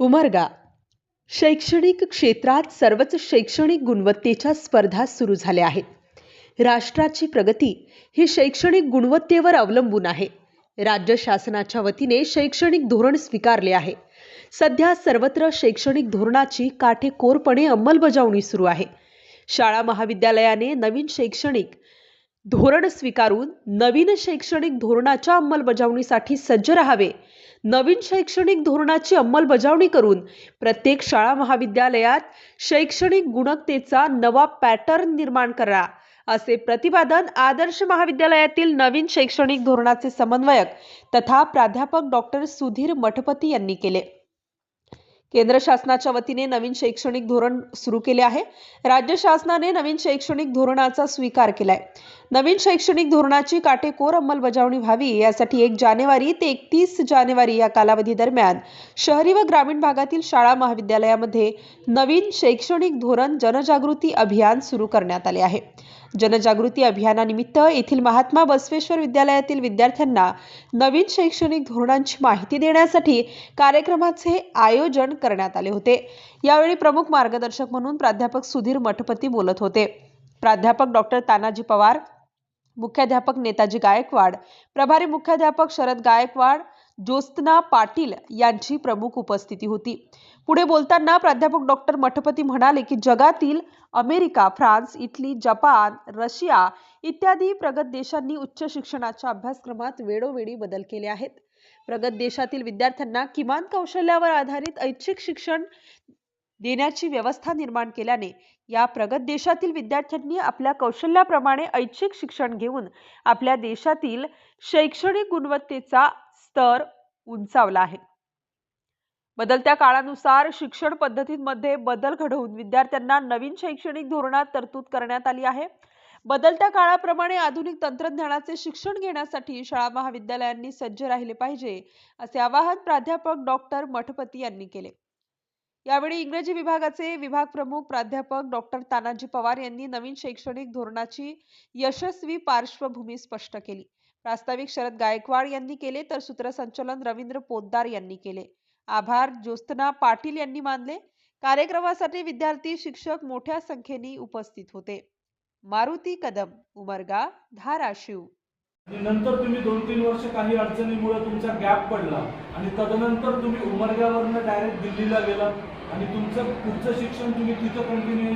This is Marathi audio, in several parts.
उमरगा. शैक्षणिक क्षेत्रात सर्वच शैक्षणिक गुणवत्तेच्या स्पर्धा सुरू झाल्या आहेत. राष्ट्राची प्रगती ही शैक्षणिक गुणवत्तेवर अवलंबून आहे. राज्य शासनाच्या वतीने शैक्षणिक धोरण स्वीकारले आहे. सध्या सर्वत्र शैक्षणिक धोरणाची काटेकोरपणे अंमलबजावणी सुरू आहे. शाळा महाविद्यालयाने नवीन शैक्षणिक धोरण स्वीकारून नवीन शैक्षणिक धोरणाच्या अंमलबजावणीसाठी सज्ज राहावे नवीन शैक्षणिक धोरणाची अंमलबजावणी करून प्रत्येक शाळा महाविद्यालयात शैक्षणिक गुणवत्तेचा नवा पॅटर्न निर्माण करा असे प्रतिपादन आदर्श महाविद्यालयातील नवीन शैक्षणिक धोरणाचे समन्वयक तथा प्राध्यापक डॉक्टर सुधीर मठपती यांनी केले. केंद्र शासनाच्या वतीने नवीन शैक्षणिक धोरण सुरू केले आहे. राज्य शासनाने नवीन शैक्षणिक धोरणाचा स्वीकार केलाय. नवीन शैक्षणिक धोरणाची काटेकोर अंमलबजावणी व्हावी यासाठी एक जानेवारी ते एकतीस जानेवारी या कालावधी दरम्यान शहरी व ग्रामीण भागातील शाळा महाविद्यालयामध्ये नवीन शैक्षणिक धोरण जनजागृती अभियान सुरू करण्यात आले आहे. जनजागृती अभियानानिमित्त येथील महात्मा बसवेश्वर विद्यालयातील विद्यार्थ्यांना नवीन शैक्षणिक धोरणांची माहिती देण्यासाठी कार्यक्रमाचे आयोजन करण्यात आले होते. यावेळी प्रमुख मार्गदर्शक म्हणून प्राध्यापक सुधीर मठपती बोलत होते. प्राध्यापक डॉक्टर तानाजी पवार मुख्याध्यापक नेताजी गायकवाड प्रभारी मुख्याध्यापक शरद गायकवाड ज्योत्स्ना पाटील यांची प्रमुख उपस्थिती होती. पुढे बोलताना प्राध्यापक डॉक्टर मठपती म्हणाले की जगातील America France Italy Japan Russia इत्यादी प्रगत देशांनी उच्च शिक्षणाच्या अभ्यासक्रमात वेळोवेळी बदल केले आहेत. प्रगत देशातील विद्यार्थ्यांना किमान कौशल्यावर आधारित ऐच्छिक शिक्षण देण्याची व्यवस्था निर्माण केल्याने या प्रगत देशातील विद्यार्थ्यांनी आपल्या कौशल्याप्रमाणे ऐच्छिक शिक्षण घेऊन आपल्या देशातील शैक्षणिक गुणवत्तेचा स्तर उंचावला आहे. बदलत्या काळानुसार शिक्षण पद्धतींमध्ये बदल घडवून विद्यार्थ्यांना नवीन शैक्षणिक धोरणात तरतूद करण्यात आली आहे. बदलत्या काळाप्रमाणे आधुनिक तंत्रज्ञानाचे शिक्षण घेण्यासाठी शाळा महाविद्यालयांनी सज्ज राहिले पाहिजे असे आवाहन प्राध्यापक डॉक्टर मठपती यांनी केले. यावेळी इंग्रजी विभागाचे विभाग प्रमुख प्राध्यापक डॉक्टर तानाजी पवार यांनी नवीन शैक्षणिक धोरणाची यशस्वी पार्श्वभूमी स्पष्ट केली. प्रास्ताविक शरद गायकवाड यांनी केले तर सूत्रसंचलन रवींद्र पोद्दार यांनी केले. आभार ज्योत्स्ना पाटील यांनी मानले. कार्यक्रमासाठी विद्यार्थी शिक्षक मोठ्या संख्येने उपस्थित होते. मारुती कदम उमरगा धाराशिव. नंतर तुम्ही दोन तीन वर्ष काही अडचणीमुळे तुमचा गॅप पडला आणि तदनंतर तुम्ही उमरग्यावरनं डायरेक्ट दिल्लीला गेला आणि तुमचं पुढचं शिक्षण तुम्ही तिथं कंटिन्यू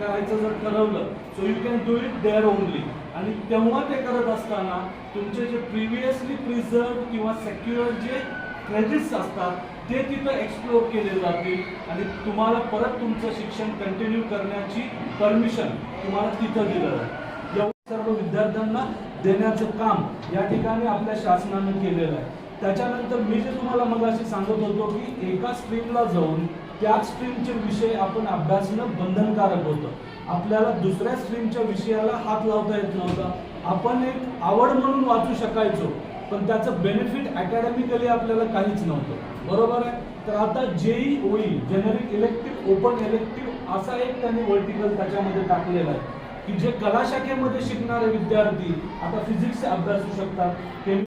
करायचं जर ठरवलं so you can do it there only आणि तेव्हा ते करत असताना तुमचे जे प्रिव्हियसली प्रिझर्व किंवा सेक्युअर जे क्रेडिट्स असतात ते तिथं एक्सप्लोर केले जातील आणि तुम्हाला परत तुमचं शिक्षण कंटिन्यू करण्याची परमिशन तुम्हाला तिथं दिलं जाईल. सर्व विद्यार्थ्यांना देण्याचं काम या ठिकाणी आपल्या शासनानं केलेलं आहे. त्याच्यानंतर मी जे तुम्हाला मगाशी सांगत होतो की एका स्ट्रीमला जाऊन त्या स्ट्रीमचे विषय आपण अभ्यासणं बंधनकारक होतं. आपल्याला दुसऱ्या स्ट्रीमच्या विषयाला हात लावता येत नव्हता. आपण एक आवड म्हणून वाचू शकायचो पण त्याचं बेनिफिट अकॅडमिकली आपल्याला काहीच नव्हतं. बरोबर आहे? तर आता जेई ओई जेनेरिक इलेक्टिव्ह ओपन इलेक्टिव्ह असा एक त्यांनी वर्टिकल त्याच्यामध्ये टाकलेला आहे. की जे कला शाखेमध्ये शिकणारे विद्यार्थी आता फिजिक्स अभ्यासू शकतात. केमिकल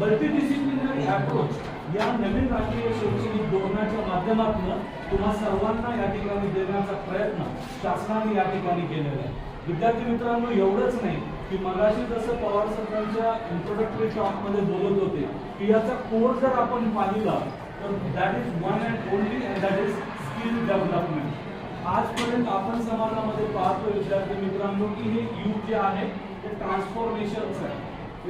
मल्टीडिसिप्लिनरी अप्रोच या नवीन राष्ट्रीय शैक्षणिक धोरणाच्या माध्यमातून तुम्हा सर्वांना या ठिकाणी देण्याचा प्रयत्न शासनाने या ठिकाणी केलेला आहे. विद्यार्थी मित्रांनो एवढंच नाही की मगाशी जसं पवार सरकारच्या इंट्रोडक्टरी टॉकमध्ये बोलत होते की याचा कोर्स जर आपण पाहिला तर that is one and only and that is skill development आजपर्यंत आपण समाजामध्ये पाहतो विद्यार्थी मित्रांनो की हे युग जे आहे ते ट्रान्सफॉर्मेशनच आहे.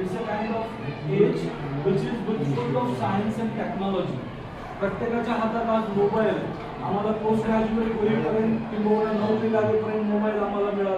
It's a kind of age which is full of science and technology प्रत्येकाच्या हातात आज मोबाईल आहे. आम्हाला पोस्ट ग्रॅज्युएट होईपर्यंत किंवा नोकरी लागेपर्यंत मोबाईल आम्हाला मिळाला.